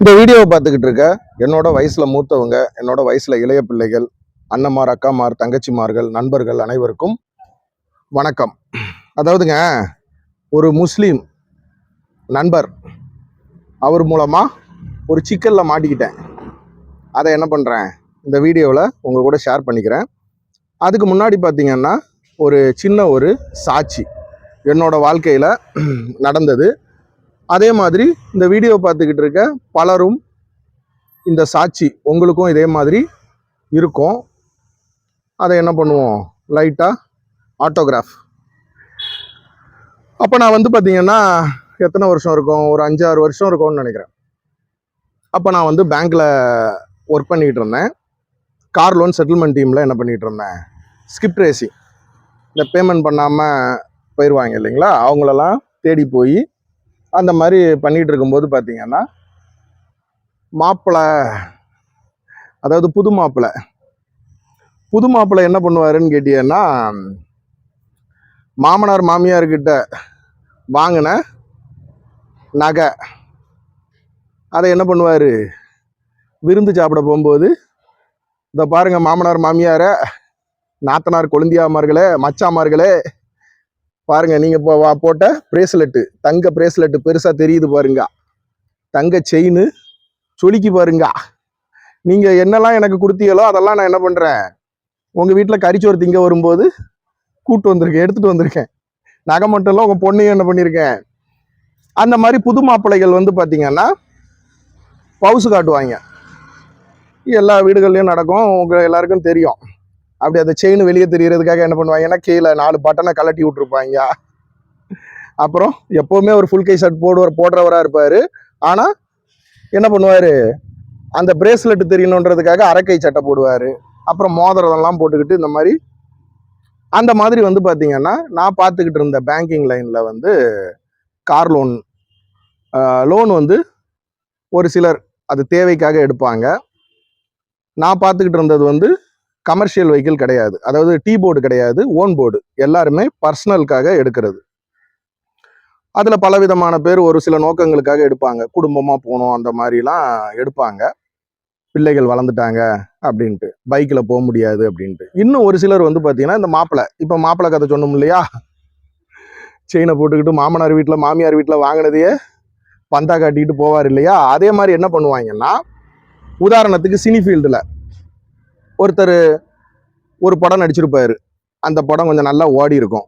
இந்த வீடியோவை பார்த்துக்கிட்டு இருக்க என்னோட வயசுல மூத்தவங்க என்னோட வயசுல இளைய பிள்ளைகள் அண்ணன்மார் அக்காமார் தங்கச்சிமார்கள் நண்பர்கள் அனைவருக்கும் வணக்கம். அதாவதுங்க ஒரு முஸ்லீம் நண்பர் அவர் மூலமா ஒரு சிக்கலில் மாட்டிக்கிட்டேன். அதை என்ன பண்ணுறேன் இந்த வீடியோவில் உங்கள் கூட ஷேர் பண்ணிக்கிறேன். அதுக்கு முன்னாடி பார்த்தீங்கன்னா ஒரு சின்ன ஒரு சாட்சி என்னோட வாழ்க்கையில் நடந்தது. அதே மாதிரி இந்த வீடியோ பார்த்துக்கிட்டு இருக்க பலரும் இந்த சாட்சி உங்களுக்கும் இதே மாதிரி இருக்கும். அதை என்ன பண்ணுவோம்? லைட்டாக ஆட்டோகிராஃப் அப்போ நான் வந்து பார்த்தீங்கன்னா எத்தனை வருஷம் இருக்கும்? ஒரு அஞ்சாறு வருஷம் இருக்கும்னு நினைக்கிறேன். அப்போ நான் வந்து பேங்க்கில் ஒர்க் பண்ணிகிட்டு இருந்தேன். கார் லோன் செட்டில்மெண்ட் டீமில் என்ன பண்ணிகிட்டு இருந்தேன்? ஸ்கிப் ரேசிங் இந்த பேமெண்ட் பண்ணாமல் போயிடுவாங்க இல்லைங்களா? அவங்களெல்லாம் தேடி போய் அந்த மாதிரி பண்ணிகிட்டு இருக்கும்போது பார்த்தீங்கன்னா மாப்பிள்ளை அதாவது புது மாப்பிள்ளை புது மாப்பிள்ளை என்ன பண்ணுவாருன்னு கேட்டீங்கன்னா மாமனார் மாமியார்கிட்ட வாங்கின நகை. அதை என்ன பண்ணுவார்? விருந்து சாப்பிட போகும்போது இந்த பாருங்க மாமனார் மாமியாரை நாத்தனார் கொழுந்தியாமார்களே மச்சாமார்களே பாருங்க நீங்க வா- போட்ட பிரேஸ்லெட்டு தங்க பிரேஸ்லெட்டு பெருசா தெரியுது பாருங்க. தங்க செயின் சொலிக்கு பாருங்க. நீங்க என்னெல்லாம் எனக்கு கொடுத்தீங்களோ அதெல்லாம் நான் என்ன பண்றேன்? உங்க வீட்டில் கறிச்சோறு திங்க வரும்போது கூட்டு வந்திருக்கேன் எடுத்துட்டு வந்திருக்கேன். நகை மட்டும் இல்லை உங்க பொண்ணையும் என்ன பண்ணியிருக்கேன் அந்த மாதிரி புது மாப்பிள்ளைகள் வந்து பார்த்தீங்கன்னா பவுசு காட்டுவாங்க. எல்லா வீடுகள்லையும் நடக்கும் உங்கள் எல்லாருக்கும் தெரியும். அப்படி அந்த செயின் வெளியே தெரியறதுக்காக என்ன பண்ணுவாங்கன்னா கீழே நாலு பட்டனை கலட்டி விட்டுருப்பாங்க. அப்புறம் எப்போவுமே ஒரு ஃபுல் கை ஷர்ட் போடுவார் போடுறவராக இருப்பார். ஆனால் என்ன பண்ணுவார்? அந்த பிரேஸ்லெட் தெரியணுன்றதுக்காக அரைக்கை சட்டை போடுவார். அப்புறம் மோதிரம் போட்டுக்கிட்டு இந்த மாதிரி. அந்த மாதிரி வந்து பார்த்திங்கன்னா நான் பார்த்துக்கிட்டு இருந்த பேங்கிங் லைனில் வந்து கார் லோன் லோன் வந்து ஒரு சிலர் அது தேவைக்காக எடுப்பாங்க. நான் பார்த்துக்கிட்டு இருந்தது வந்து கமர்ஷியல் வெஹிக்கிள் கிடையாது. அதாவது டீ போர்டு கிடையாது ஓன் போர்டு எல்லாருமே பர்சனலுக்காக எடுக்கிறது. அதில் பலவிதமான பேர் ஒரு சில நோக்கங்களுக்காக எடுப்பாங்க. குடும்பமாக போகணும் அந்த மாதிரிலாம் எடுப்பாங்க. பிள்ளைகள் வளர்ந்துட்டாங்க அப்படின்ட்டு. பைக்கில் போக முடியாது அப்படின்ட்டு. இன்னும் ஒரு சிலர் வந்து பார்த்தீங்கன்னா இந்த மாப்பிள்ளை இப்போ மாப்பிள்ளை கதை சொன்னோம் இல்லையா? செயினை போட்டுக்கிட்டு மாமனார் வீட்டில் மாமியார் வீட்டில் வாங்கினதையே பந்தா காட்டிக்கிட்டு போவார் இல்லையா? அதே மாதிரி என்ன பண்ணுவாங்கன்னா உதாரணத்துக்கு சினி ஃபீல்டில் ஒருத்தர் ஒரு படம் நடிச்சிருப்பாரு. அந்த படம் கொஞ்சம் நல்லா ஓடி இருக்கும்.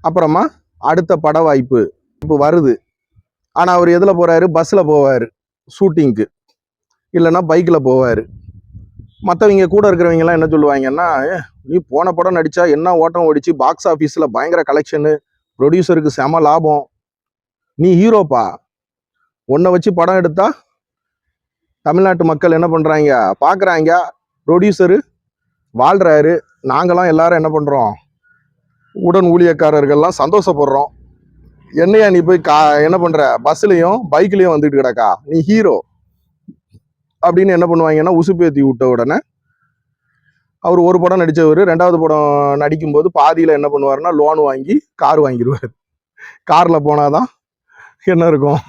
அப்புறமா அடுத்த பட வாய்ப்பு இப்போ வருது. ஆனால் அவர் எதில் போகிறாரு பஸ்ஸில் போவார். ஷூட்டிங்க்கு. இல்லைன்னா பைக்கில் போவார். மற்றவங்க கூட இருக்கிறவங்கலாம் என்ன சொல்லுவாங்கன்னா "ஏ, நீ போன படம் நடித்தா என்ன ஓட்டம் ஓடிச்சு? பாக்ஸ் ஆஃபீஸில் பயங்கர கலெக்ஷனு ப்ரொடியூசருக்கு செம லாபம். நீ ஹீரோப்பா உன்னை வச்சு படம் எடுத்தா தமிழ்நாட்டு மக்கள் என்ன பண்ணுறாங்க பார்க்குறாங்க ப்ரொடியூசரு வாழ்கிறாரு நாங்களாம் எல்லாரும் என்ன பண்ணுறோம் உடன் ஊழியக்காரர்கள்லாம் சந்தோஷப்படுறோம். என்னையா நீ போய் கா என்ன பண்ணுற பஸ்லேயும் பைக்லேயும் வந்துட்டு கிடக்கா? நீ ஹீரோ அப்படின்னு என்ன பண்ணுவாங்கன்னா உசுப்பேத்தி விட்ட உடனே அவர் ஒரு படம் நடித்தவர் ரெண்டாவது படம் நடிக்கும்போது பாதியில் என்ன பண்ணுவாருன்னா லோன் வாங்கி கார் வாங்கிடுவார் போனால் போனாதான் என்ன இருக்கும்?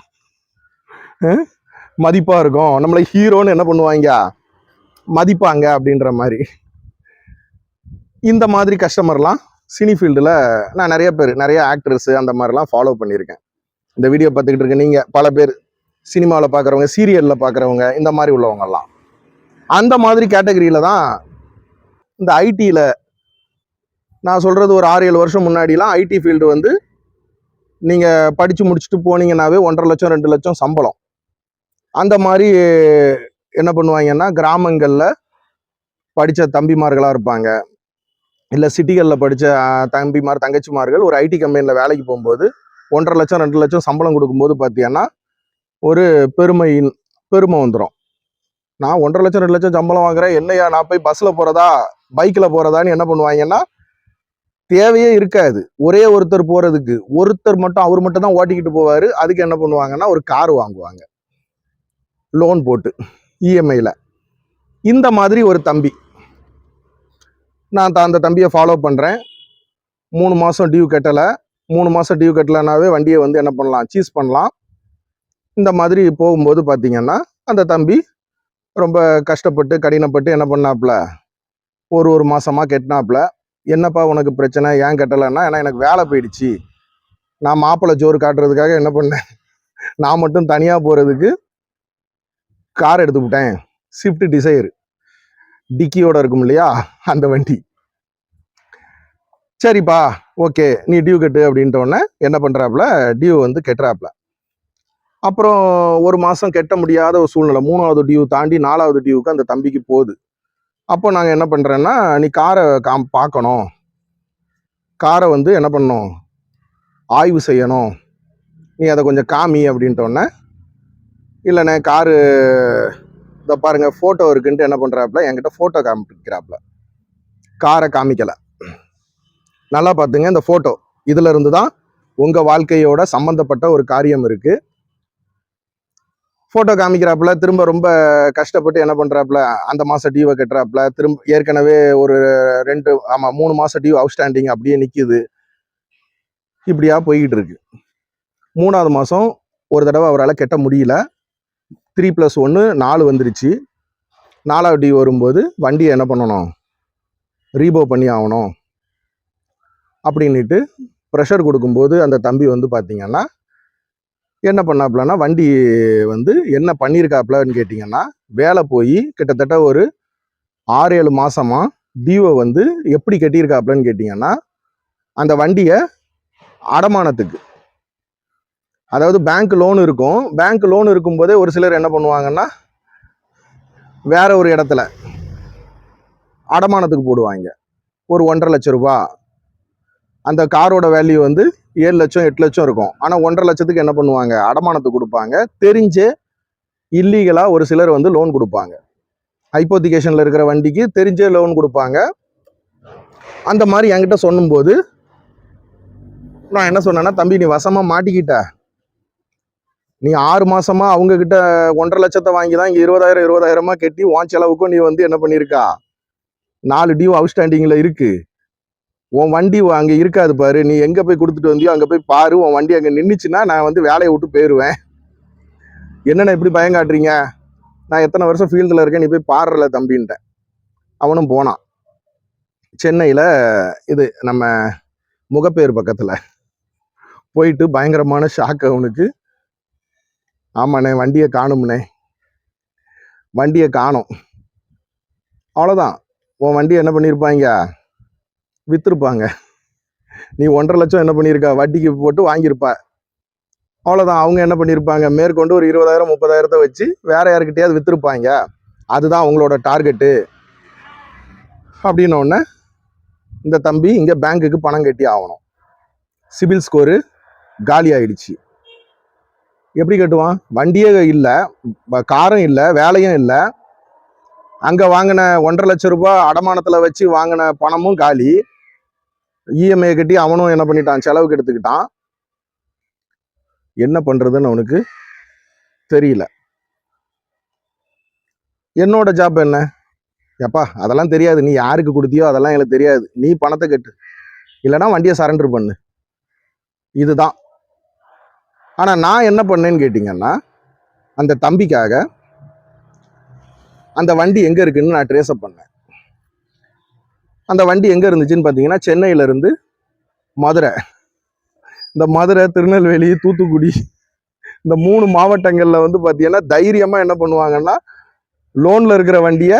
மதிப்பாக இருக்கும். நம்மளை ஹீரோன்னு என்ன பண்ணுவாங்க? மதிப்பாங்க அப்படின்ற மாதிரி. இந்த மாதிரி கஸ்டமர்லாம் சினி ஃபீல்டில் நான் நிறைய பேர் நிறைய ஆக்டர்ஸு அந்த மாதிரிலாம் ஃபாலோ பண்ணியிருக்கேன். இந்த வீடியோ பார்த்துக்கிட்டு இருக்க நீங்கள் பல பேர் சினிமாவில் பார்க்குறவங்க சீரியலில் பார்க்குறவங்க இந்த மாதிரி உள்ளவங்கெல்லாம் அந்த மாதிரி கேட்டகரியில் தான் இந்த ஐடியில் நான் சொல்கிறது ஒரு ஆறு ஏழு வருஷம் முன்னாடிலாம் ஐடி ஃபீல்டு வந்து நீங்கள் படித்து முடிச்சுட்டு போனீங்கன்னாவே ஒன்றரை லட்சம் ரெண்டு லட்சம் சம்பளம். அந்த மாதிரி என்ன பண்ணுவாங்கன்னா கிராமங்களில் படித்த தம்பிமார்களாக இருப்பாங்க. இல்லை சிட்டிகளில் படித்த தம்பிமார் தங்கச்சிமார்கள் ஒரு ஐடி கம்பெனியில் வேலைக்கு போகும்போது ஒன்றரை லட்சம் ரெண்டு லட்சம் சம்பளம் கொடுக்கும்போது பார்த்தீங்கன்னா ஒரு பெருமையின் பெருமை வந்துடும் நான் ஒன்றரை லட்சம் ரெண்டு லட்சம் சம்பளம் வாங்குறேன் என்னையா நான் போய் பஸ்ஸில் போகிறதா பைக்கில் போகிறதான்னு என்ன பண்ணுவாங்கன்னா தேவையே இருக்காது. ஒரே ஒருத்தர் போகிறதுக்கு ஒருத்தர் மட்டும் அவர் மட்டும் தான் ஓட்டிக்கிட்டு போவார். அதுக்கு என்ன பண்ணுவாங்கன்னா ஒரு கார் வாங்குவாங்க. லோன் போட்டு. இஎம்ஐயில் இந்த மாதிரி ஒரு தம்பி. நான் அந்த தம்பியை ஃபாலோ பண்ணுறேன் மூணு மாதம் டியூ கட்டலை. மூணு மாதம் டியூ கட்டலைனாவே வண்டியை வந்து என்ன பண்ணலாம்? சீஸ் பண்ணலாம். இந்த மாதிரி போகும்போது பார்த்திங்கன்னா அந்த தம்பி ரொம்ப கஷ்டப்பட்டு கடினப்பட்டு என்ன பண்ணாப்புல ஒரு ஒரு மாதமாக கெட்டினாப்புல என்னப்பா உனக்கு பிரச்சனை? ஏன் கட்டலைன்னா ஏன்னா எனக்கு வேலை போயிடுச்சு. நான் மாப்பிள்ளை ஜோறு காட்டுறதுக்காக என்ன பண்ணேன்? நான் மட்டும் தனியாக போகிறதுக்கு கார் எடுத்து விட்டேன். ஸ்விஃப்ட் டிசைர் டிக்கியோட இருக்கும் இல்லையா? அந்த வண்டி. சரிப்பா ஓகே நீ டியூ கட்டு அப்படின்ட்ட உடனே என்ன பண்ணுறாப்புல டியூ வந்து கெட்டுறாப்புல அப்புறம் ஒரு மாதம் கெட்ட முடியாத ஒரு சூழ்நிலை. மூணாவது டியூ தாண்டி நாலாவது டியூவுக்கு அந்த தம்பிக்கு போகுது. அப்போ நாங்கள் என்ன பண்ணுறேன்னா நீ காரை காம் பார்க்கணும். காரை வந்து என்ன பண்ணணும்? ஆய்வு செய்யணும். நீ அதை கொஞ்சம் காமி அப்படின்ட்டோன்னே இல்லைண்ணே காரு இதை பாருங்கள் ஃபோட்டோ இருக்குன்ட்டு என்ன பண்ணுறாப்புல என்கிட்ட ஃபோட்டோ காமிக்கிறாப்புல. காரை காமிக்கலை. நல்லா பார்த்துங்க இந்த ஃபோட்டோ இதில் இருந்து தான் உங்கள் வாழ்க்கையோட சம்மந்தப்பட்ட ஒரு காரியம் இருக்குது ஃபோட்டோ காமிக்கிறாப்புல திரும்ப ரொம்ப கஷ்டப்பட்டு என்ன பண்ணுறாப்புல அந்த மாதம் டியூவை கட்டுறாப்புல திரும்ப ஏற்கனவே ஒரு ரெண்டு ஆமாம் மூணு மாதம் டியூ அவுட்ஸ்டாண்டிங் அப்படியே நிற்கிது இப்படியா போய்கிட்டு இருக்கு. மூணாவது மாதம் ஒரு தடவை அவரால் கெட்ட முடியல. த்ரீ ப்ளஸ் ஒன்று நாலு வந்துருச்சு. நாலாவது டி வரும்போது வண்டியை என்ன பண்ணணும்? ரீபோ பண்ணி ஆகணும். அப்படின்னுட்டு ப்ரெஷர் கொடுக்கும்போது அந்த தம்பி வந்து பார்த்திங்கன்னா என்ன பண்ணாப்லன்னா வண்டி வந்து என்ன பண்ணியிருக்காப்லன்னு கேட்டிங்கன்னா வேலை போய் கிட்டத்தட்ட ஒரு ஆறு ஏழு மாதமாக டியூவை வந்து எப்படி கட்டியிருக்காப்லன்னு கேட்டிங்கன்னா அந்த வண்டியை அடமானத்துக்கு அதாவது பேங்க் லோன் இருக்கும். பேங்க் லோன் இருக்கும்போதே ஒரு சிலர் என்ன பண்ணுவாங்கன்னா வேற ஒரு இடத்துல அடமானத்துக்கு போடுவாங்க. ஒரு ஒன்றரை லட்சம் ரூபா. அந்த காரோட வேல்யூ வந்து ஏழு லட்சம் எட்டு லட்சம் இருக்கும். ஆனால் ஒன்றரை லட்சத்துக்கு என்ன பண்ணுவாங்க? அடமானத்துக்கு கொடுப்பாங்க. தெரிஞ்சே இல்லீகலாக ஒரு சிலர் வந்து லோன் கொடுப்பாங்க. ஹைப்போத்திகேஷனில் இருக்கிற வண்டிக்கு தெரிஞ்சே லோன் கொடுப்பாங்க. அந்த மாதிரி என்கிட்ட சொல்லும்போது நான் என்ன சொன்னேன்னா தம்பி நீ வசமாக மாட்டிக்கிட்ட. நீ ஆறு மாசமா அவங்க கிட்ட ஒன்றரை லட்சத்தை வாங்கி தான் இங்கே இருபதாயிரம் இருபதாயிரமா கட்டி உன் செலவுக்கும் நீ வந்து என்ன பண்ணியிருக்கா நாலு டியூ அவுட்ஸ்டாண்டிங்கில் இருக்கு. உன் வண்டி அங்கே இருக்காது பாரு. நீ எங்கே போய் கொடுத்துட்டு வந்தியோ அங்கே போய் பாரு. உன் வண்டி அங்கே நின்றுச்சுன்னா நான் வந்து வேலையை விட்டு போயிடுவேன் என்னென்ன இப்படி பயங்காட்டுறீங்க? நான் எத்தனை வருஷம் ஃபீல்டில் இருக்கேன் நீ போய் பாடுறல தம்பின்ட்டேன். அவனும் போனான். சென்னையில் இது நம்ம முகப்பேர் பக்கத்தில் போயிட்டு பயங்கரமான ஷாக் அவனுக்கு. ஆமாண்ணே வண்டியை காணும்ண்ணே. வண்டியை காணோம். அவ்வளோதான் உன் வண்டியை என்ன பண்ணியிருப்பாங்க விற்றுருப்பாங்க நீ ஒன்றரை லட்சம் என்ன பண்ணியிருக்கா வட்டிக்கு போட்டு வாங்கியிருப்ப. அவ்வளோதான் அவங்க என்ன பண்ணியிருப்பாங்க மேற்கொண்டு ஒரு இருபதாயிரம் முப்பதாயிரத்தை வச்சு வேற யாருக்கிட்டையாவது விற்றுருப்பாங்க அதுதான் அவங்களோட டார்கெட்டு. அப்படின்னோடனே இந்த தம்பி இங்கே பேங்க்குக்கு பணம் கட்டி ஆகணும். சிபில் ஸ்கோரு காலி ஆயிடுச்சு. எப்படி கட்டுவான்? வண்டியே இல்லை காரும் இல்லை வேலையும் இல்லை. அங்கே வாங்கின ஒன்றரை லட்சம் ரூபாய் அடமானத்தில் வச்சு வாங்கின பணமும் காலி. இஎம்ஐ கட்டி அவனும் என்ன பண்ணிட்டான்? செலவுக்கு எடுத்துக்கிட்டான் என்ன பண்ணுறதுன்னு அவனுக்கு தெரியல. என்னோட ஜாப் என்ன? எப்பா அதெல்லாம் தெரியாது. நீ யாருக்கு கொடுத்தியோ அதெல்லாம் எனக்கு தெரியாது. நீ பணத்தை கட்டு. இல்லைன்னா வண்டியை சரண்டர் பண்ணு. இதுதான். ஆனால் நான் என்ன பண்ணேன்னு கேட்டிங்கன்னா அந்த தம்பிக்காக அந்த வண்டி எங்கே இருக்குன்னு நான் ட்ரேஸ் அப் பண்ணேன். அந்த வண்டி எங்கே இருந்துச்சுன்னு பார்த்தீங்கன்னா சென்னையிலேருந்து மதுரை. இந்த மதுரை திருநெல்வேலி தூத்துக்குடி இந்த மூணு மாவட்டங்களில் வந்து பார்த்தீங்கன்னா தைரியமாக என்ன பண்ணுவாங்கன்னா லோனில் இருக்கிற வண்டியை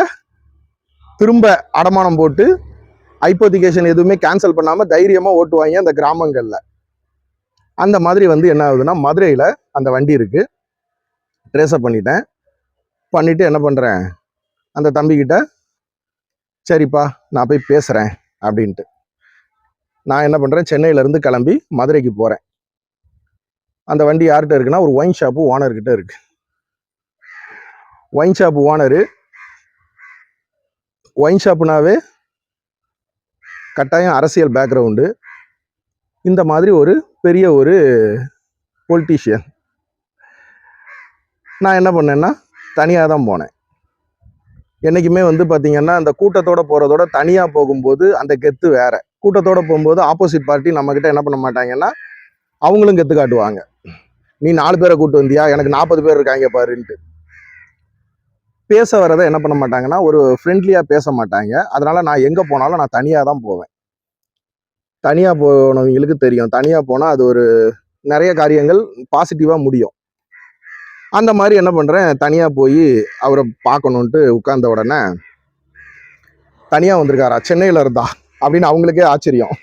திரும்ப அடமானம் போட்டு ஐப்போதிகேஷன் எதுவுமே கேன்சல் பண்ணாமல் தைரியமாக ஓட்டுவாங்க அந்த கிராமங்களில். அந்த மாதிரி வந்து என்ன ஆகுதுன்னா மதுரையில் அந்த வண்டி இருக்குது ட்ரேஸப் பண்ணிட்டேன். பண்ணிவிட்டு என்ன பண்ணுறேன் அந்த தம்பிக்கிட்ட சரிப்பா நான் போய் பேசுகிறேன் அப்படின்ட்டு. நான் என்ன பண்ணுறேன் சென்னையிலேருந்து கிளம்பி மதுரைக்கு போகிறேன் அந்த வண்டி யார்கிட்ட இருக்குன்னா ஒரு ஒயின் ஷாப்பு ஓனர்கிட்ட இருக்குது இருக்கு. ஒயின் ஷாப் ஓனரு ஒயின் ஷாப்புனாவே கட்டாயம் அரசியல் பேக்ரவுண்டு இந்த மாதிரி ஒரு பெரிய ஒரு பொலிட்டீஷியன் நான் என்ன பண்ணேன்னா தனியாக தான் போனேன். என்றைக்குமே வந்து பார்த்தீங்கன்னா அந்த கூட்டத்தோட போகிறதோட தனியாக போகும்போது அந்த கெத்து வேறு. கூட்டத்தோட போகும்போது ஆப்போசிட் பார்ட்டி நம்மக்கிட்ட என்ன பண்ண மாட்டாங்கன்னா அவங்களும் கெத்து காட்டுவாங்க. நீ நாலு பேரை கூட்டு வந்தியா? எனக்கு நாற்பது பேர் இருக்காங்க பாருன்ட்டு. பேச வரதை என்ன பண்ண மாட்டாங்கன்னா ஒரு ஃப்ரெண்ட்லியாக பேச மாட்டாங்க. அதனால் நான் எங்கே போனாலும் நான் தனியாக தான் போவேன். தனியாக போனவங்களுக்கு தெரியும். தனியாக போனால் அது ஒரு நிறைய காரியங்கள் பாசிட்டிவாக முடியும். அந்த மாதிரி என்ன பண்ணுறேன் தனியாக போய் அவரை பார்க்கணுன்ட்டு உட்கார்ந்த உடனே தனியாக வந்திருக்காரா? சென்னையில் இருந்தா? அப்படின்னு அவங்களுக்கே ஆச்சரியம்.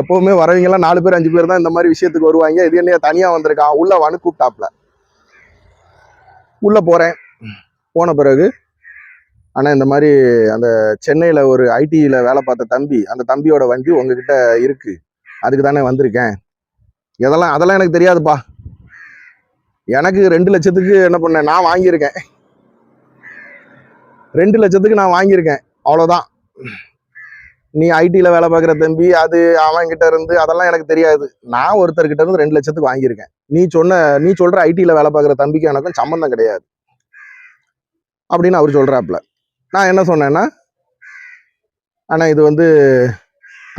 எப்போவுமே வரவங்கெல்லாம் நாலு பேர் அஞ்சு பேர் தான் இந்த மாதிரி விஷயத்துக்கு வருவாங்க. இது என்னையா தனியாக வந்திருக்கான் உள்ளே வான்னு கூப்பிட்டாப்ல. உள்ளே போகிறேன் போன பிறகு ஆனால் இந்த மாதிரி அந்த சென்னையில் ஒரு ஐடியில் வேலை பார்த்த தம்பி அந்த தம்பியோட வண்டி உங்ககிட்ட இருக்கு. அதுக்கு தானே வந்திருக்கேன். இதெல்லாம் அதெல்லாம் எனக்கு தெரியாதுப்பா. எனக்கு ரெண்டு லட்சத்துக்கு என்ன பண்ணேன் நான் வாங்கியிருக்கேன். ரெண்டு லட்சத்துக்கு நான் வாங்கியிருக்கேன். அவ்வளோதான் நீ ஐடியில் வேலை பார்க்குற தம்பி அது அவன்கிட்ட இருந்து அதெல்லாம் எனக்கு தெரியாது. நான் ஒருத்தர்கிட்ட இருந்து ரெண்டு லட்சத்துக்கு வாங்கியிருக்கேன். நீ சொன்ன நீ சொல்கிற ஐடியில் வேலை பார்க்குற தம்பிக்கு எனக்கும் சம்மந்தம் கிடையாது. அப்படின்னு அவர் சொல்கிறாப்புல நான் என்ன சொன்னேன்னா ஆனால் இது வந்து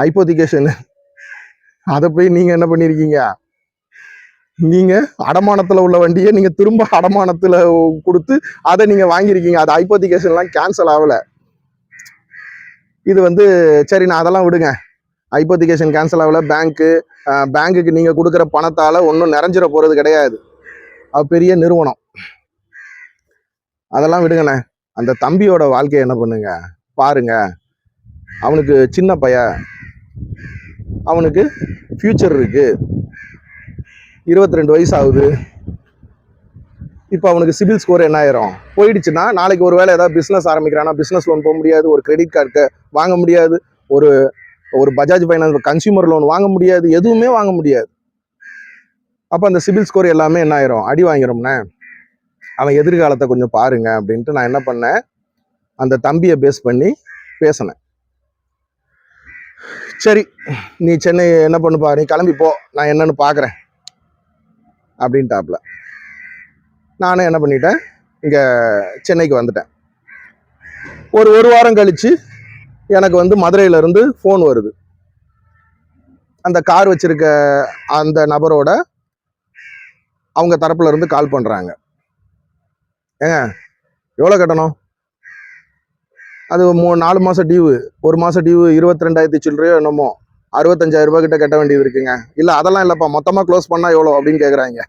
ஐப்போதிகேஷன் அதை போய் நீங்கள் என்ன பண்ணியிருக்கீங்க நீங்கள் அடமானத்தில் உள்ள வண்டியை நீங்கள் திரும்ப அடமானத்தில் கொடுத்து அதை நீங்கள் வாங்கியிருக்கீங்க அது ஐப்போதிகேஷன்லாம் கேன்சல் ஆகல. இது வந்து சரி நான் அதெல்லாம் விடுங்க. ஐப்போதிகேஷன் கேன்சல் ஆகல. பேங்க்கு பேங்க்குக்கு நீங்கள் கொடுக்குற பணத்தால் ஒன்றும் நிறைஞ்சிட போகிறது கிடையாது. அது பெரிய நிறுவனம். அதெல்லாம் விடுங்கண்ணே. அந்த தம்பியோட வாழ்க்கையை என்ன பண்ணுங்க? பாருங்க. அவனுக்கு சின்ன பையன் அவனுக்கு ஃப்யூச்சர் இருக்கு. இருபத்தி ரெண்டு வயசு ஆகுது இப்போ அவனுக்கு சிபில் ஸ்கோர் என்ன ஆயிரும்? போயிடுச்சுன்னா நாளைக்கு ஒரு வேலை ஏதாவது பிஸ்னஸ் ஆரம்பிக்கிறானா பிஸ்னஸ் லோன் போக முடியாது. ஒரு கிரெடிட் கார்டு வாங்க முடியாது. ஒரு ஒரு பஜாஜ் ஃபைனான்ஸ் கன்சியூமர் லோன் வாங்க முடியாது. எதுவுமே வாங்க முடியாது. அப்போ அந்த சிபில் ஸ்கோர் எல்லாமே என்ன ஆயிரும்? அடி வாங்கிரும்னே. அவன் எதிர்காலத்தை கொஞ்சம் பாருங்க அப்படின்ட்டு நான் என்ன பண்ணேன்? அந்த தம்பியை பேஸ் பண்ணி பேசினேன். சரி நீ சென்னை என்ன பண்ணுப்பா? நீ கிளம்பி போ நான் என்னன்னு பார்க்குறேன் அப்படின்ட்டாப்புல நானும் என்ன பண்ணிட்டேன்? இங்கே சென்னைக்கு வந்துட்டேன். ஒரு ஒரு வாரம் கழித்து எனக்கு வந்து மதுரையிலேருந்து ஃபோன் வருது. அந்த கார் வச்சுருக்க அந்த நபரோட அவங்க தரப்புலேருந்து கால் பண்ணுறாங்க ஏங்க எவ்வளோ கட்டணும்? அது மூ நாலு மாதம் டியூவு ஒரு மாதம் டியூவு இருபத்தி ரெண்டாயிரத்தி சில்லறையோ என்னமோ அறுபத்தஞ்சாயிரம் ரூபாய் கிட்ட கட்ட வேண்டியது இருக்குங்க. இல்லை அதெல்லாம் இல்லைப்பா மொத்தமாக க்ளோஸ் பண்ணால் எவ்வளோ அப்படின்னு கேட்குறாங்க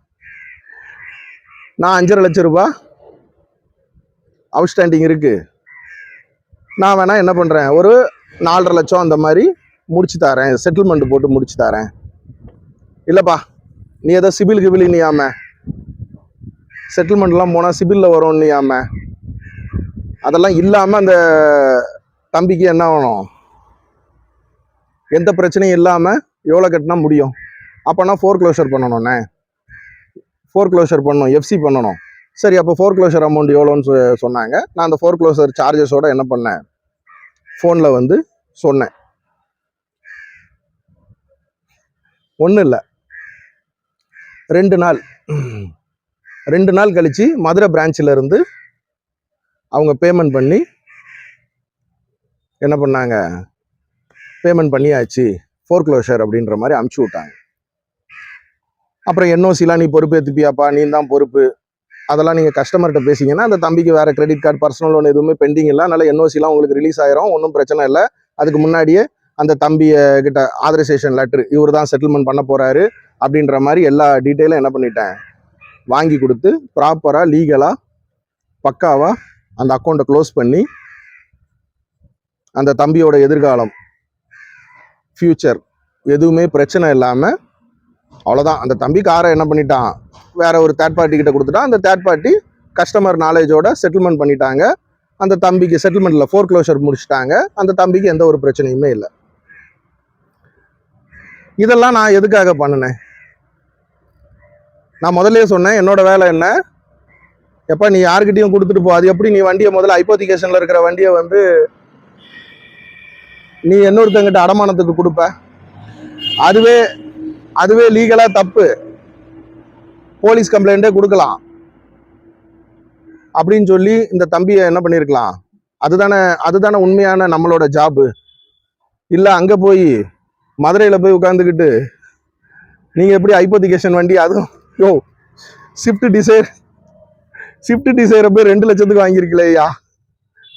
நான் அஞ்சரை லட்சம் ரூபா அவுட்ஸ்டாண்டிங் இருக்குது நான் வேணால் என்ன பண்ணுறேன் ஒரு நாலரை லட்சம் அந்த மாதிரி முடிச்சு தரேன் செட்டில்மெண்ட் போட்டு முடிச்சு தரேன். இல்லைப்பா நீ ஏதோ சிபில் கிபில் நீயாம செட்டில்மெண்ட்லாம் போனால் சிபிலில் வரும் இல்லையாம அதெல்லாம் இல்லாமல் அந்த தம்பிக்கு என்ன ஆகணும்? எந்த பிரச்சனையும் இல்லாமல் எவ்வளோ கட்டினா முடியும்? அப்போனா ஃபோர் க்ளோஷர் பண்ணணும்ண்ணே ஃபோர் க்ளோஷர் பண்ணணும் எஃப்சி பண்ணணும். சரி அப்போ ஃபோர் க்ளோஷர் அமௌண்ட் எவ்வளோன்னு சொன்னாங்க. நான் அந்த ஃபோர் க்ளோஷர் சார்ஜஸோட என்ன பண்ணேன்? ஃபோனில் வந்து சொன்னேன். ஒன்றும் இல்லை. ரெண்டு நாள் ரெண்டு நாள் கழிச்சு மதுரை பிரான்ச்சிலருந்து அவங்க பேமெண்ட் பண்ணி என்ன பண்ணாங்க? பேமெண்ட் பண்ணியாச்சு. ஃபோர் க்ளோஷர் அப்படின்ற மாதிரி அமுச்சு விட்டாங்க. அப்புறம் என்ஓசிலாம் நீ பொறுப்பேற்றுப்பியாப்பா நீ தான் பொறுப்பு. அதெல்லாம் நீங்கள் கஸ்டமர்கிட்ட பேசிங்கன்னா அந்த தம்பிக்கு வேறு கிரெடிட் கார்டு பர்சனல் லோன் எதுவுமே பெண்டிங் இல்லை. அதனால் என்ஓசிலாம் உங்களுக்கு ரிலீஸ் ஆயிரும். ஒன்றும் பிரச்சனை இல்லை. அதுக்கு முன்னாடியே அந்த தம்பியை கிட்ட ஆதரைசேஷன் லெட்ரு இவர் தான் செட்டில்மெண்ட் பண்ண போறாரு அப்படின்ற மாதிரி எல்லா டீட்டெயிலும் என்ன பண்ணிட்டேன். வாங்கி கொடுத்து ப்ராப்பராக லீகலாக பக்காவாக அந்த அக்கௌண்ட்டை க்ளோஸ் பண்ணி அந்த தம்பியோட எதிர்காலம் ஃப்யூச்சர் எதுவுமே பிரச்சனை இல்லாமல் அவ்வளோதான் அந்த தம்பி காரை என்ன பண்ணிட்டான்? வேற ஒரு தேர்ட் பார்ட்டி கிட்ட கொடுத்துட்டா அந்த தேர்ட் பார்ட்டி கஸ்டமர் நாலேஜோட செட்டில்மெண்ட் பண்ணிட்டாங்க. அந்த தம்பிக்கு செட்டில்மெண்ட்டில் ஃபோர் க்ளோஷர் முடிச்சிட்டாங்க. அந்த தம்பிக்கு எந்த ஒரு பிரச்சனையுமே இல்லை. இதெல்லாம் நான் எதுக்காக பண்ணினேன்? நான் முதல்ல சொன்னேன் என்னோட வேலை என்ன? எப்போ நீ யாருக்கிட்டையும் கொடுத்துட்டு போ. அது எப்படி நீ வண்டியை முதல்ல ஐப்போத்திகேஷனில் இருக்கிற வண்டியை வந்து நீ இன்னொருத்தங்கிட்ட அடமானத்துக்கு கொடுப்ப? அதுவே அதுவே லீகலாக தப்பு. போலீஸ் கம்ப்ளைண்ட்டே கொடுக்கலாம். அப்படின்னு சொல்லி இந்த தம்பியை என்ன பண்ணியிருக்கலாம் அதுதானே அதுதானே உண்மையான நம்மளோட ஜாபு இல்லை அங்கே போய் மதுரையில் போய் உட்காந்துக்கிட்டு நீங்கள் எப்படி ஐப்போத்திகேஷன் வண்டி அதுவும் யோ ஸ்விஃப்ட் டிசைர் ஸ்விஃப்ட் டிசைரை போய் ரெண்டு லட்சத்துக்கு வாங்கியிருக்கலையா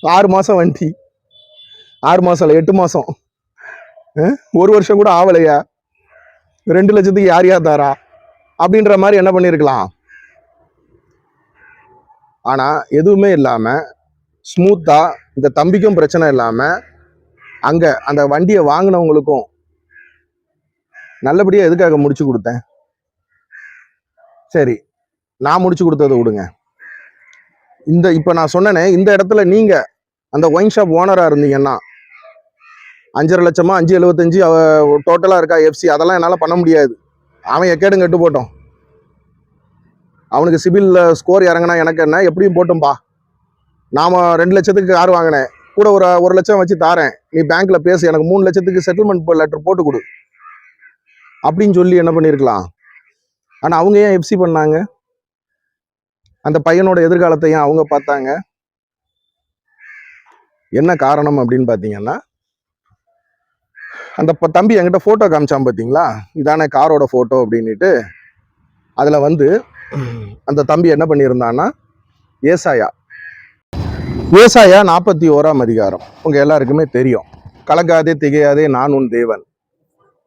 ஆறு மாதம் வண்டி. ஆறு மாதம் இல்லை எட்டு மாதம் ஒரு வருஷம் கூட ஆகலையா ரெண்டு லட்சத்துக்கு யார் யார் தாரா? அப்படின்ற மாதிரி என்ன பண்ணியிருக்கலாம் ஆனால் எதுவுமே இல்லாமல் ஸ்மூத்தாக இந்த தம்பிக்கும் பிரச்சனை இல்லாமல் அங்கே அந்த வண்டியை வாங்கினவங்களுக்கும் நல்லபடியாக எதுக்காக முடிச்சு கொடுத்தேன்? சரி நான் முடிச்சு கொடுத்ததை விடுங்க. இந்த இப்போ நான் சொன்னேனே இந்த இடத்துல நீங்கள் அந்த ஒயின் ஷாப் ஓனராக இருந்தீங்கன்னா அஞ்சரை லட்சமா அஞ்சு எழுபத்தஞ்சு டோட்டலாக இருக்கா எஃப்சி அதெல்லாம் என்னால் பண்ண முடியாது. அவன் எக்கேடும் கெட்டு போட்டோம். அவனுக்கு சிபில் ஸ்கோர் இறங்கினா எனக்கு என்ன? எப்படியும் போட்டும்பா. நாம் ரெண்டு லட்சத்துக்கு கார் வாங்கினேன். கூட ஒரு ஒரு லட்சம் வச்சு தாரேன். நீ பேங்க்கில் பேசு எனக்கு மூணு லட்சத்துக்கு செட்டில்மெண்ட் லெட்டர் போட்டு கொடு. அப்படின்னு சொல்லி என்ன பண்ணியிருக்கலாம் ஆனால் அவங்க ஏன் எஃப்சி பண்ணாங்க? அந்த பையனோட எதிர்காலத்தை ஏன் அவங்க பார்த்தாங்க? என்ன காரணம் அப்படின்னு பார்த்தீங்கன்னா அந்த ப- தம்பி என்கிட்ட ஃபோட்டோ காமிச்சான் பார்த்தீங்களா? இதானே காரோட ஃபோட்டோ அப்படின்ட்டு அதில் வந்து அந்த தம்பி என்ன பண்ணியிருந்தான்னா ஏசாயா. ஏசாயா நாற்பத்தி ஓராம் அதிகாரம். உங்கள் எல்லாருக்குமே தெரியும். கலக்காதே திகையாதே நான் உன் தேவன்.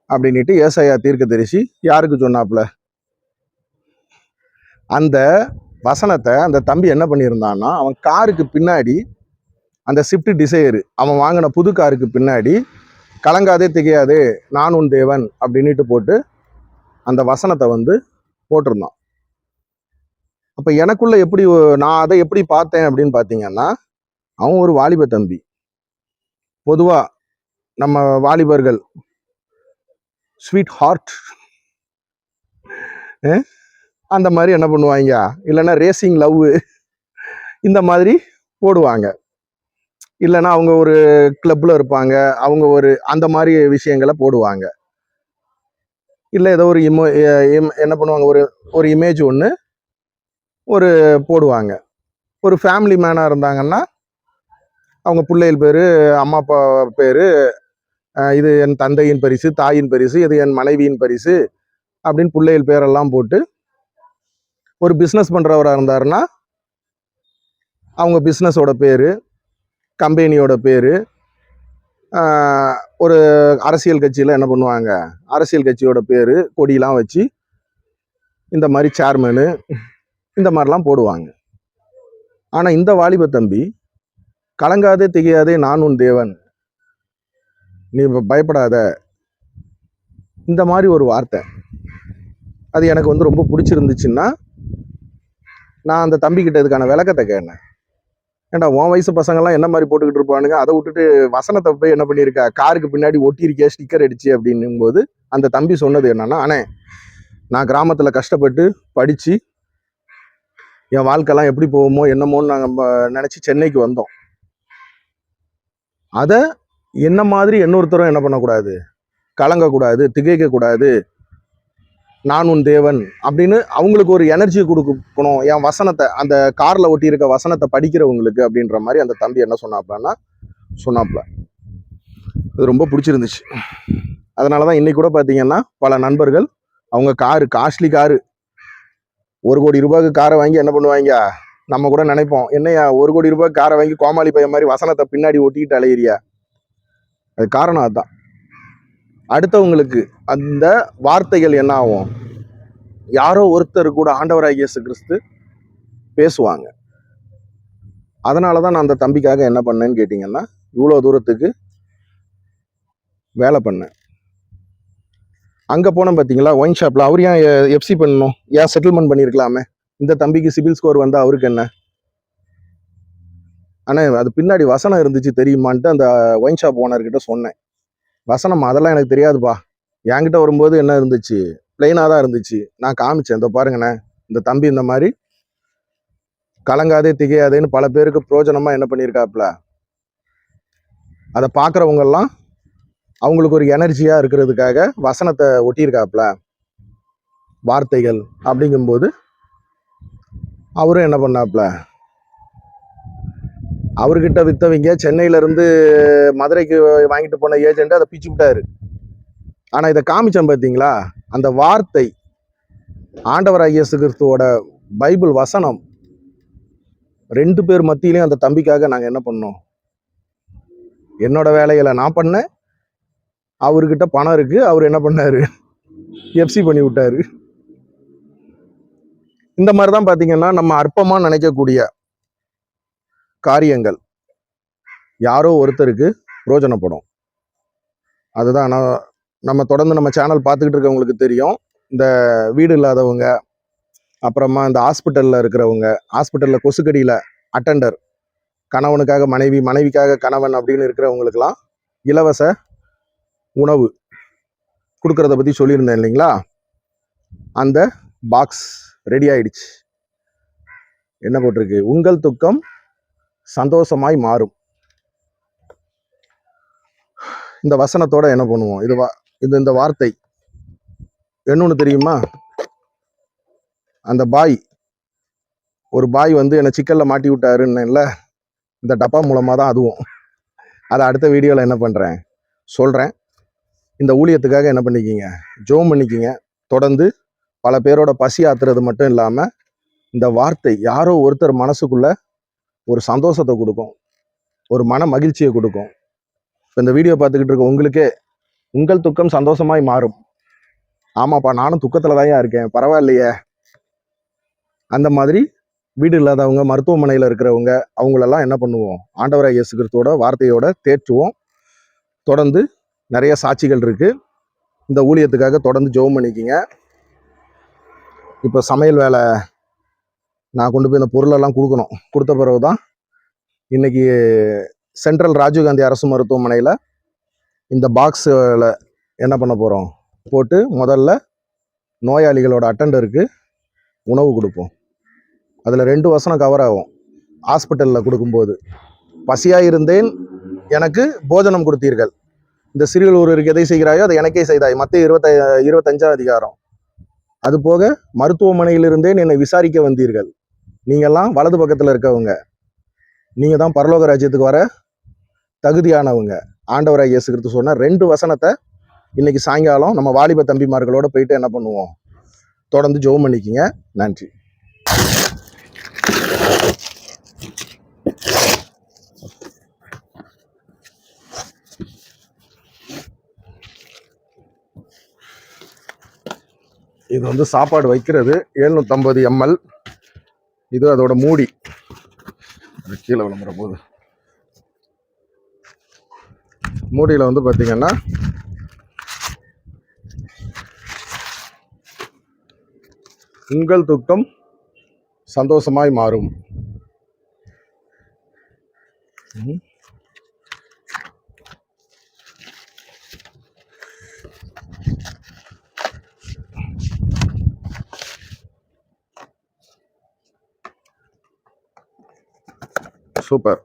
அப்படின்ட்டு ஏசாயா தீர்க்க தரிசி யாருக்கு சொன்னாப்புல? அந்த வசனத்தை அந்த தம்பி என்ன பண்ணியிருந்தான்னா அவன் காருக்கு பின்னாடி அந்த ஸ்விஃப்ட் டிசையர் அவன் வாங்கின புது காருக்கு பின்னாடி கலங்காதே திகையாதே நான் உன் தேவன் அப்படின்ட்டு போட்டு அந்த வசனத்தை வந்து போட்டிருந்தான். அப்போ எனக்குள்ளே எப்படி நான் அதை எப்படி பார்த்தேன் அப்படின்னு பார்த்தீங்கன்னா அவன் ஒரு வாலிப தம்பி. பொதுவாக நம்ம வாலிபர்கள் ஸ்வீட் ஹார்ட் அந்த மாதிரி என்ன பண்ணுவாங்க? இல்லைன்னா ரேசிங் லவ் இந்த மாதிரி போடுவாங்க. இல்லைன்னா அவங்க ஒரு கிளப்பில் இருப்பாங்க. அவங்க ஒரு அந்த மாதிரி விஷயங்களை போடுவாங்க. இல்லை ஏதோ ஒரு இமோ என்ன பண்ணுவாங்க? ஒரு ஒரு இமேஜ் ஒன்று ஒரு போடுவாங்க. ஒரு ஃபேமிலி மேனாக இருந்தாங்கன்னா அவங்க பிள்ளைகள் பேர் அம்மா அப்பா பேர் இது என் தந்தையின் பரிசு தாயின் பரிசு இது என் மனைவியின் பரிசு அப்படின்னு பிள்ளைகள் பேரெல்லாம் போட்டு ஒரு பிஸ்னஸ் பண்ணுறவராக இருந்தாருன்னா அவங்க பிஸ்னஸோட பேர் கம்பெனியோட பேர் ஒரு அரசியல் கட்சியில் என்ன பண்ணுவாங்க? அரசியல் கட்சியோட பேர் கொடியெலாம் வச்சு இந்த மாதிரி சேர்மனு இந்த மாதிரிலாம் போடுவாங்க. ஆனால் இந்த வாலிப தம்பி கலங்காதே திகையாதே நான் உன் தேவன். நீ பயப்படாத. இந்த மாதிரி ஒரு வார்த்தை. அது எனக்கு வந்து ரொம்ப பிடிச்சிருந்துச்சுன்னா நான் அந்த தம்பிக்கிட்ட இதுக்கான விளக்கத்தை கேட்டேன். ஏன்டா உன் வயசு பசங்கள்லாம் என்ன மாதிரி போட்டுக்கிட்டு இருப்பானுங்க? அதை விட்டுட்டு வசனத்தை போய் என்ன பண்ணியிருக்கா? காருக்கு பின்னாடி ஒட்டியிருக்கே ஸ்டிக்கர் அடிச்சு அப்படின்னும் போது அந்த தம்பி சொன்னது என்னன்னா அண்ணே நான் கிராமத்தில் கஷ்டப்பட்டு படித்து என் வாழ்க்கைலாம் எப்படி போகுமோ என்னமோன்னு நாங்கள் நினச்சி சென்னைக்கு வந்தோம். அதை என்ன மாதிரி இன்னொருத்தரும் என்ன பண்ணக்கூடாது? கலங்கக்கூடாது திகைக்கக்கூடாது நான் உன் தேவன் அப்படின்னு அவங்களுக்கு ஒரு எனர்ஜி கொடுக்கணும். என் வசனத்தை அந்த காரில் ஒட்டி இருக்க வசனத்தை படிக்கிறவங்களுக்கு அப்படின்ற மாதிரி அந்த தம்பி என்ன சொன்னாப்லன்னா சொன்னாப்ல இது ரொம்ப பிடிச்சிருந்துச்சு. அதனால தான் இன்னைக்கு கூட பார்த்தீங்கன்னா பல நண்பர்கள் அவங்க காரு காஸ்ட்லி காரு ஒரு கோடி ரூபாய்க்கு காரை வாங்கி என்ன பண்ணுவாங்க நம்ம கூட நினைப்போம் என்னையா ஒரு கோடி ரூபாய்க்கு காரை வாங்கி கோமாளி பையன் மாதிரி வசனத்தை பின்னாடி ஒட்டிக்கிட்டு அலையிறியா? அது காரணம் அதுதான் அடுத்தவங்களுக்கு அந்த வார்த்தைகள் என்ன ஆகும் யாரோ ஒருத்தர் கூட ஆண்டவராக இயேசு கிறிஸ்து பேசுவாங்க. அதனால தான் நான் அந்த தம்பிக்காக என்ன பண்ணேன்னு கேட்டிங்கன்னா இவ்வளோ தூரத்துக்கு வேலை பண்ணேன். அங்கே போனோம் பார்த்தீங்களா ஒயின் ஷாப்பில் அவர் ஏன் எஃப்சி பண்ணணும்? ஏன் செட்டில்மெண்ட் பண்ணியிருக்கலாமே இந்த தம்பிக்கு சிபில் ஸ்கோர் வந்தால் அவருக்கு என்ன? ஆனால் அது பின்னாடி வசனம் இருந்துச்சு தெரியுமான்ட்டு அந்த ஒயின் ஷாப் ஓனர்கிட்ட சொன்னேன். வசனம் அதெல்லாம் எனக்கு தெரியாதுப்பா. என்கிட்ட வரும்போது என்ன இருந்துச்சு? பிளெயினாக தான் இருந்துச்சு. நான் காமிச்சேன் இந்த பாருங்கண்ணே இந்த தம்பி இந்த மாதிரி கலங்காதே திகையாதேன்னு பல பேருக்கு பிரோஜனமாக என்ன பண்ணியிருக்காப்புல? அதை பார்க்குறவங்கெல்லாம் அவங்களுக்கு ஒரு எனர்ஜியாக இருக்கிறதுக்காக வசனத்தை ஒட்டியிருக்காப்புல வார்த்தைகள் அப்படிங்கும்போது அவரும் என்ன பண்ணாப்புல அவர்கிட்ட வித்தவங்க சென்னையிலேருந்து மதுரைக்கு வாங்கிட்டு போன ஏஜென்ட் அதை பிச்சு விட்டாரு. ஆனால் இதை காமிச்சேன் பார்த்தீங்களா அந்த வார்த்தை ஆண்டவர் இயேசு கிறிஸ்துவோட பைபிள் வசனம் ரெண்டு பேர் மத்தியிலையும் அந்த தம்பிக்காக நாங்கள் என்ன பண்ணோம்? என்னோட வேலைகளை நான் பண்ணேன் அவர்கிட்ட பணம் இருக்குது அவர் என்ன பண்ணார்? எஃப்சி பண்ணி விட்டாரு. இந்த மாதிரி தான் பார்த்தீங்கன்னா நம்ம அற்பமாக நினைக்கக்கூடிய காரியங்கள். யாரோ ஒருத்தருக்கு பிரோஜனப்படும். அதுதான் நான் நம்ம தொடர்ந்து நம்ம சேனல் பார்த்துக்கிட்டு இருக்கவங்களுக்கு தெரியும். இந்த வீடு இல்லாதவங்க அப்புறமா இந்த ஹாஸ்பிட்டலில் இருக்கிறவங்க ஹாஸ்பிட்டலில் கொசுக்கடியில் அட்டெண்டர் கணவனுக்காக மனைவி மனைவிக்காக கணவன் அப்படின்னு இருக்கிறவங்களுக்கெல்லாம் இலவச உணவு கொடுக்குறத பற்றி சொல்லியிருந்தேன் இல்லைங்களா? அந்த பாக்ஸ் ரெடி ஆயிடுச்சு. என்ன போட்டிருக்கு? உங்கள் துக்கம் சந்தோஷமாய் மாறும். இந்த வசனத்தோட என்ன பண்ணுவோம்? இதுவா இது இந்த வார்த்தை. என்னொன்று தெரியுமா? அந்த பாய் ஒரு பாய் வந்து என்னை சிக்கலில் மாட்டி விட்டாருன்னு இந்த டப்பா மூலமாக தான் அதுவும். அதை அடுத்த வீடியோவில் என்ன பண்ணுறேன் சொல்கிறேன் இந்த ஊழியத்துக்காக என்ன பண்ணிக்கிங்க? ஜோம் பண்ணிக்கிங்க. தொடர்ந்து பல பேரோட பசி ஆத்துறது மட்டும் இல்லாமல் இந்த வார்த்தை யாரோ ஒருத்தர் மனசுக்குள்ள ஒரு சந்தோஷத்தை கொடுக்கும். ஒரு மன மகிழ்ச்சியை கொடுக்கும். இப்போ இந்த வீடியோ பார்த்துக்கிட்டு இருக்க உங்களுக்கே உங்கள் துக்கம் சந்தோஷமாய் மாறும். ஆமாப்பா நானும் துக்கத்தில் தான் இருக்கேன். பரவாயில்லையே. அந்த மாதிரி வீடு இல்லாதவங்க மருத்துவமனையில் இருக்கிறவங்க அவங்களெல்லாம் என்ன பண்ணுவோம்? ஆண்டவராய் இயேசு கிறிஸ்துவோட வார்த்தையோட தேற்றுவோம். தொடர்ந்து நிறைய சாட்சிகள் இருக்குது இந்த ஊழியத்துக்காக தொடர்ந்து ஜெபம் பண்ணிக்கிங்க. இப்போ சமையல் வேலை நான் கொண்டு போய் இந்த பொருளெல்லாம் கொடுக்கணும். கொடுத்த பிறகு தான் இன்னைக்கு சென்ட்ரல் ராஜீவ்காந்தி அரசு மருத்துவமனையில் இந்த பாக்ஸில் என்ன பண்ண போகிறோம் போட்டு முதல்ல நோயாளிகளோட அட்டண்டருக்கு உணவு கொடுப்போம். அதில் ரெண்டு வசனம் கவர் ஆகும். ஹாஸ்பிட்டலில் கொடுக்கும்போது பசியாக இருந்தேன் எனக்கு போஜனம் கொடுத்தீர்கள். இந்த சிறியலூருக்கு எதை செய்கிறாயோ அதை எனக்கே செய்தாய். மற்ற இருபத்த இருபத்தஞ்சாம் அதிகாரம். அது போக மருத்துவமனையிலிருந்தே என்னை விசாரிக்க வந்தீர்கள். நீங்கள்லாம் வலது பக்கத்தில் இருக்கவங்க. நீங்கள் தான் பரலோக ராஜ்யத்துக்கு வர தகுதியானவங்க. ஆண்டவராக இயேசு கிறிஸ்து சொன்ன ரெண்டு வசனத்தை இன்னைக்கு சாயங்காலம் நம்ம வாலிப தம்பிமார்களோட போயிட்டு என்ன பண்ணுவோம்? தொடர்ந்து ஜெபம் பண்ணிக்கிங்க. நன்றி. இது வந்து சாப்பாடு வைக்கிறது எழுநூற்றம்பது எம்எல். இது அதோட மூடி. கீழே விளம்புற போது. மூடியில் வந்து பார்த்திங்கன்னா உங்கள் துக்கம் சந்தோஷமாய் மாறும். சூப்பர்.